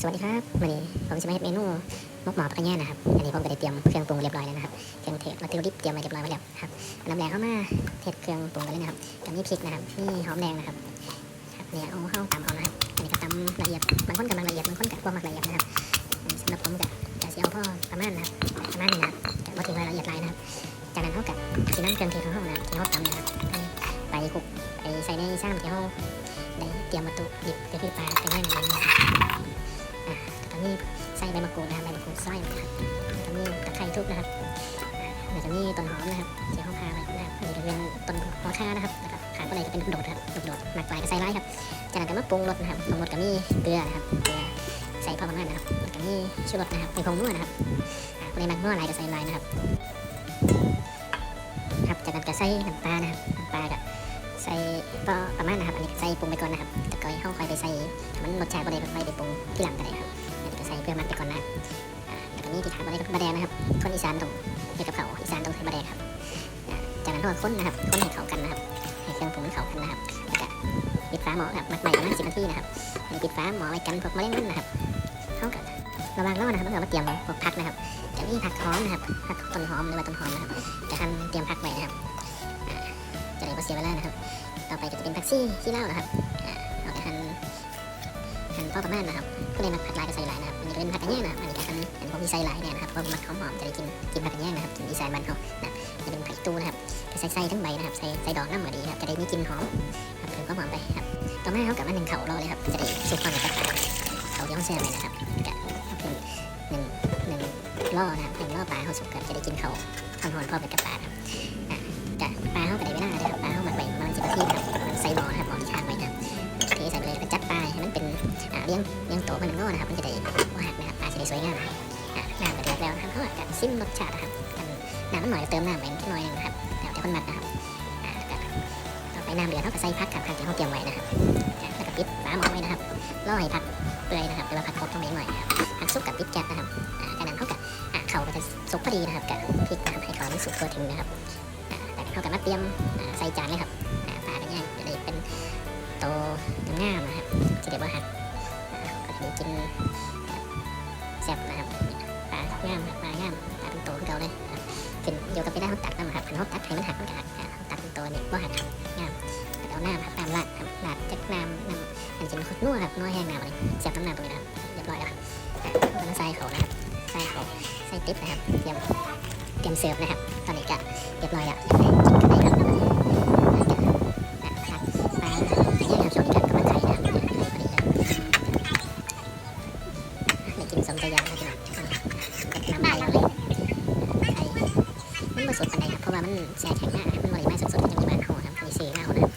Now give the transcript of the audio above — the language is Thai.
สวัสดีครับวันนี้ผมจะมาเฮ็ดเมนูมกหมอปลากระแยนะครับ อันนี้ผมก็ได้เตรียมเครื่องปรุงเรียบร้อยแล้วนะครับ เครื่องเทศวัตถุดิบเตรียมไว้เรียบร้อยไว้แล้วครับอันดับแรกเข้ามาเทศเครื่องปรุงกันเลยนะครับกับนี่พริกนะครับนี่หอมแดงนะครับครับเนี่ยเอาเข้าตำเอานะครับ อันนี้ก็ตำละเอียด บางคนกำลังละเอียด บางคนกับพวกมักละเอียดนะครับสำหรับผมก็จะเสียเอาพ่อประมาณนะครับ ประมาณนี้นะครับแต่ว่าถึงรายละเอียดลายนะครับ จากนั้นเท่ากับที่นั่งเครื่องเทศของเรานะครับที่เขาตำนะครับไปคุกไปใส่ในซ้ำที่เขาได้เตรียมวัตถุดิบก็คือปลาไปไว้ในนั้นะครับ มีใส่ใบมะกรูดนะครับใบมะกรูดซอยนะครับแล้วก็มีตะไคร้ทุบนะครับอ่าแล้วก็มีต้นหอมนะครับที่เขาพาไว้นะครับอันนี้ก็เป็นต้นหัวข่านะครับแล้วก็ขาก็เลยจะเป็นโดดครับโดดหมักไว้ก็ใส่ไว้ครับจากนั้นก็มาปรุงรสนะครับปรุงรสก็มีเกลือนะครับเกลือใส่พอประมาณนะครับแล้วก็มีชูรสนะครับเป็นผงนัวนะครับอ่าคนมักนัวหลายก็ใส่หลายนะครับครับจากนั้นก็ใส่น้ำปลานะครับน้ำปลาก็ใส่ก็ประมาณนะครับอันนี้ใส่ปรุงไปก่อนนะครับแต่ก็ให้เข้าคอยไปใส่มันรสชาติบ่ได้ก็ค่อยไปปรุงที่หลังก็ได้ พื่อมัดไปก่อนนะครับอ่าแล้วก็มีที่ขาบ่ได้ก็บะแดงนะครับ คนอีสานต้องเฮ็ดกับเขาอีสานต้องใส่บะแดงครับจากนั้นก็ค้นนะครับค้นให้เขากันนะครับให้เครื่องปรุงมันเขากันนะครับแล้วก็ปิดฝาหม้อครับมัดใหม่ประมาณสิบนาทีนะครับนี่ปิดฝาหม้อไว้กันพวกแมลงวันนะครับเข้ากันระว่างรอนะครับเราก็มาเตรียมพวกผักนะครับจะมีผักหอมนะครับผักต้นหอมหรือว่าต้นหอมนะครับจะหั่นเตรียมผักไว้นะครับจะได้บ่เสียเวลานะครับ ต่อไปก็จะเป็นผักซี่ที่เล่านะครับเอาไปหั่น หั่นพอประมาณนะครับ ก็เลยมาผัดลายกับใส่ลายนะครับอันนี้ก็เป็นผักกระแยงนะครับอันนี้ก็หั่นเห็นผมมีใส่ลายเนี่ยนะครับเพราะมันหอมๆจะได้กินกินผักกระแยงนะครับกินอีสานบ้านเขานะจะเป็นผักตู้นะครับใส่ใส่ทั้งใบนะครับใส่ใส่ดอกน้ำก็ดีครับจะได้มีกลิ่นหอมครับเพิ่มความหอมไปครับต่อมาเขากับมาหนึ่งเข่ารอเลยครับจะได้สุกความกับกระต่ายเขาที่เขาแช่ไว้นะครับก็เอาเป็นหนึ่งหนึ่งล่อนะครับหนึ่งล่อปลาเขาสุกครับจะได้กินเขาหอนๆพร้อมกับกระต่ายครับอะกะปลาเขาก็ได้เวลาเลยครับปลาเขา นะครับมันจะได้บ่หักนะครับปลาจะได้สวยงามนะครับน้ำก็เดือดแล้วนะครับเขาก็ซิมรสชาตินะครับกันน้ำมันหน่อยเติมน้ำไปนิดหน่อยนึงนะครับแล้วแต่คนมักนะครับต่อไปน้ำเดือดเขาก็ใส่ผักครับผักที่เขาเตรียมไว้นะครับแล้วก็ปิดฝาหม้อไว้นะครับรอให้ผักเปื่อยนะครับหรือว่าผักครบลงไปหน่อยนะครับผักสุกกับปิดแก๊สนะครับอ่าจากนั้นเขาก็อะเขาก็จะสุกพอดีนะครับกับพริกนะครับให้เขามันสุกทั่วถึงนะครับอ่าจากนั้นเขาก็มาเตรียมใส่จานเลยครับปลากันย่างจะได้เป็นโตงามนะครับจะได้ว่าหัก อ่าก็จะได้กินแซ่บนะครับปลางามครับปลางามปลาเป็นโตขึ้นเก่าเลยครับขึ้นเดียกับไปได้เขาตักน้ำครับคันเขาตักให้มันหักมันก็หักตักเป็นโตเนี่ยว่หักครับงามแล้วก็เอาหน้ำครับน้ำราดครับราดจากน้ำน้ำอันนี้จะเป็นคนนัวครับนัวแห้งน้ำอะไรแซ่บน้ำน้ำตรงนี้นะครับเรียบร้อยแล้วครับอ่าแล้วใส่เขานะครับใส่เขาใส่ติ๊บนะครับเตรียมเตรียมเสิร์ฟนะครับ ตอนนี้ก็เรียบร้อยแล้วกินกันได้ครับ สมใจยากนะครับน้ำไข่เลยไข่มันผสมปันใดครับเพราะว่ามันแช่แข็งหน้ามันบริมาสดๆจะมีบ้านเขาครับมีสีหน้าเขานะ